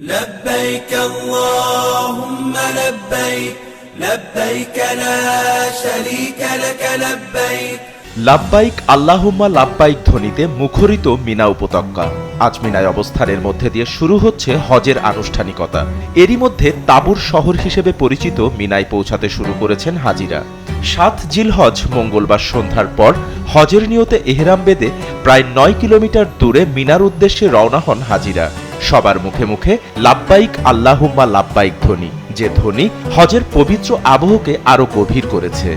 لبيك اللهم لبيك لبيك لا شريك لك لبيك লাব্বাইক আল্লাহুম্মা লাব্বাইক ধ্বনিতে মুখরিত মিনা উপত্যকা আজ মিনায় অবস্থানের মধ্যে দিয়ে শুরু হচ্ছে হজের আনুষ্ঠানিকতা এরই মধ্যে তাবুর শহর হিসেবে পরিচিত মিনায় পৌঁছাতে শুরু করেছেন হাজিরা সাত জিলহজ মঙ্গলবার সন্ধ্যার পর হজের নিয়তে এহরাম বেদে প্রায় নয় কিলোমিটার দূরে মিনার উদ্দেশ্যে রওনা হন হাজিরা সবার মুখে মুখে, লাব্বাইক আল্লাহুম্মা লাব্বাইক ধ্বনি, যে ধ্বনি হজের পবিত্র আবহকে আরও গভীর করেছে।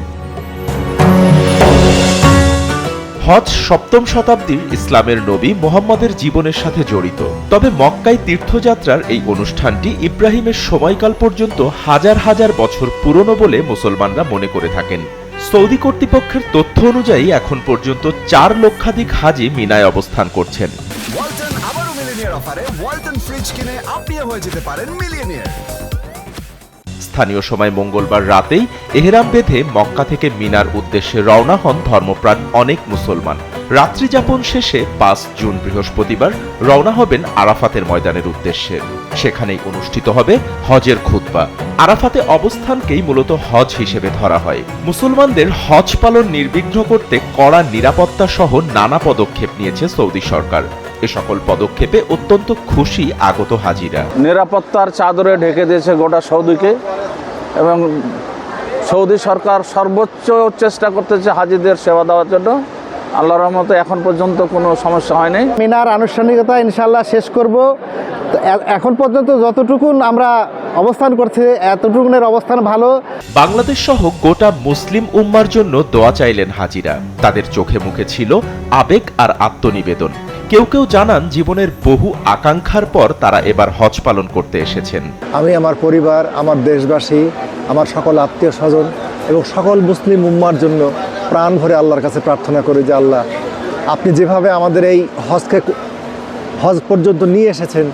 হজ সপ্তম শতাব্দীর ইসলামের নবী মোহাম্মদের জীবনের সাথে জড়িত। তবে মক্কায় তীর্থযাত্রার এই অনুষ্ঠানটি ইব্রাহিমের সময়কাল পর্যন্ত হাজার হাজার বছর পুরনো বলে মুসলমানরা মনে করে থাকেন। সৌদি কর্তৃপক্ষের তথ্য অনুযায়ী এখন পর্যন্ত চার লক্ষাধিক হাজি মিনায় অবস্থান করছেন। মিলিনিয়ার অফারে ওয়ালটন ফ্রিজ কিনে আপনিও হয়ে যেতে পারেন মিলিয়নিয়ার স্থানীয় সময় মঙ্গলবার রাতেই এহেরাম বেঁধে মক্কা থেকে মিনার উদ্দেশ্যে রওনা হন ধর্মপ্রাণ অনেক মুসলমান। রাত্রিযাপন শেষে পাঁচ জুন বৃহস্পতিবার রওনা হবেন আরাফাতের ময়দানের উদ্দেশ্যে। সেখানেই অনুষ্ঠিত হবে হজের খুতবা। আরাফাতে অবস্থানকেই মূলত হজ হিসেবে ধরা হয়। মুসলমানদের হজ পালন নির্বিঘ্ন করতে কড়া নিরাপত্তা সহ নানা পদক্ষেপ নিয়েছে সৌদি সরকার। এ সকল পদক্ষেপে অত্যন্ত খুশি আগত হাজিরা। নিরাপত্তার চাদরে ঢেকে দিয়েছে গোটা সৌদিকে এবং সৌদি সরকার সর্বোচ্চ চেষ্টা করতেছে হাজিদের সেবা দেওয়ার জন্য। আল্লাহর রহমতে এখন পর্যন্ত কোনো সমস্যা হয়নি। মিনার আনুষ্ঠানিকতা ইনশাল্লাহ শেষ করব। তো এখন পর্যন্ত যতটুকুন আমরা অবস্থান করছি এতটুকুনের অবস্থান ভালো। বাংলাদেশ সহ গোটা মুসলিম উম্মার জন্য দোয়া চাইলেন হাজিরা। তাদের চোখে মুখে ছিল আবেগ আর আত্মনিবেদন। কেউ কেউ জানান জীবনের বহু আকাঙ্ক্ষার পর তারা এবার হজ পালন করতে এসেছেন। আমি আমার পরিবার, আমার দেশবাসী, আমার সকল আত্মীয় স্বজন এবং সকল মুসলিম উম্মার জন্য প্রাণ ভরে আল্লাহর কাছে প্রার্থনা করি যে আল্লাহ, আপনি যেভাবে আমাদের এই হজকে হজ পর্যন্ত নিয়ে এসেছেন,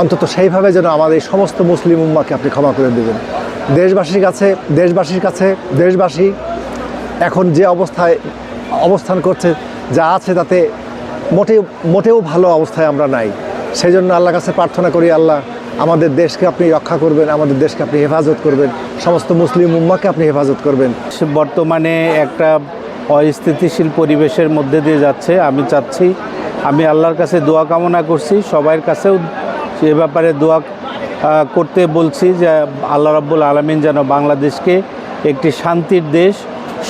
অন্তত সেইভাবে যেন আমাদের এই সমস্ত মুসলিম উম্মাকে আপনি ক্ষমা করে দেবেন। দেশবাসীর কাছে দেশবাসীর কাছে, দেশবাসী এখন যে অবস্থায় অবস্থান করছে, যা আছে তাতে মোটেও মোটেও ভালো অবস্থায় আমরা নাই। সেই জন্য আল্লাহর কাছে প্রার্থনা করি, আল্লাহ, আমাদের দেশকে আপনি রক্ষা করবেন, আমাদের দেশকে আপনি হেফাজত করবেন, সমস্ত মুসলিম উম্মাকে আপনি হেফাজত করবেন। বর্তমানে একটা অস্থিতিশীল পরিবেশের মধ্যে দিয়ে যাচ্ছে। আমি চাচ্ছি, আমি আল্লাহর কাছে দোয়া কামনা করছি সবার কাছেও এ ব্যাপারে দোয়া করতে বলছি যে আল্লাহ রাব্বুল আলমিন যেন বাংলাদেশকে একটি শান্তির দেশ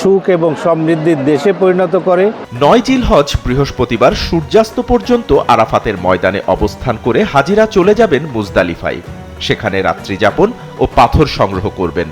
সুখ এবং সমৃদ্ধির দেশে পরিণত করে। নয় জিল হজ বৃহস্পতিবার সূর্যাস্ত পর্যন্ত আরাফাতের ময়দানে অবস্থান করে হাজিরা চলে যাবেন মুজদালিফায় সেখানে রাত্রিযাপন ও পাথর সংগ্রহ করবেন।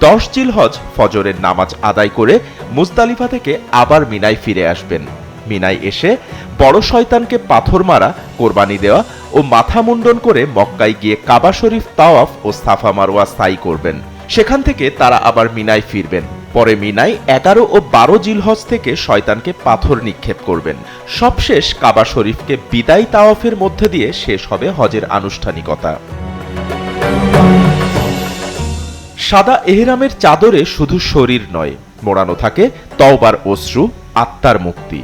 দশ জিলহজ ফজরের নামাজ আদায় করে মুজদালিফা থেকে আবার মিনায় ফিরে আসবেন। মিনায় এসে বড় শয়তানকে পাথর মারা, কোরবানি দেওয়া ও মাথা মুন্ডন করে মক্কায় গিয়ে কাবা শরীফ তাওয়াফ ও সাফা মারোয়া স্থায়ী করবেন। সেখান থেকে তারা আবার মিনায় ফিরবেন। পরে মিনাই এগারো ও বারো জিলহজ থেকে শয়তানকে পাথর নিক্ষেপ করবেন। সবশেষ কাবা শরীফকে বিদায় তাওয়াফের মধ্যে দিয়ে শেষ হবে হজের আনুষ্ঠানিকতা। সাদা এহরামের চাদরে শুধু শরীর নয় মোড়ানো থাকে তওবার অশ্রু আত্মার মুক্তি।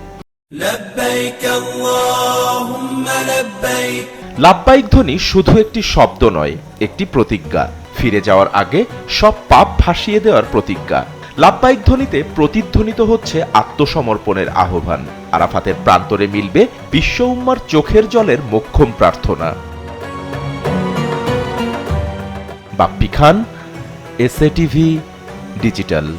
লাভবাহিক ধ্বনি শুধু একটি শব্দ নয় একটি প্রতিজ্ঞা। ফিরে যাওয়ার আগে সব পাপ ফাঁসিয়ে দেওয়ার প্রতিজ্ঞা। লাভবাহিক ধ্বনিতে প্রতিধ্বনিত হচ্ছে আত্মসমর্পণের আহ্বান। আরাফাতের প্রান্তরে মিলবে বিশ্ব উম্মার চোখের জলের মোক্ষম প্রার্থনা। Bappi Khan SATV digital.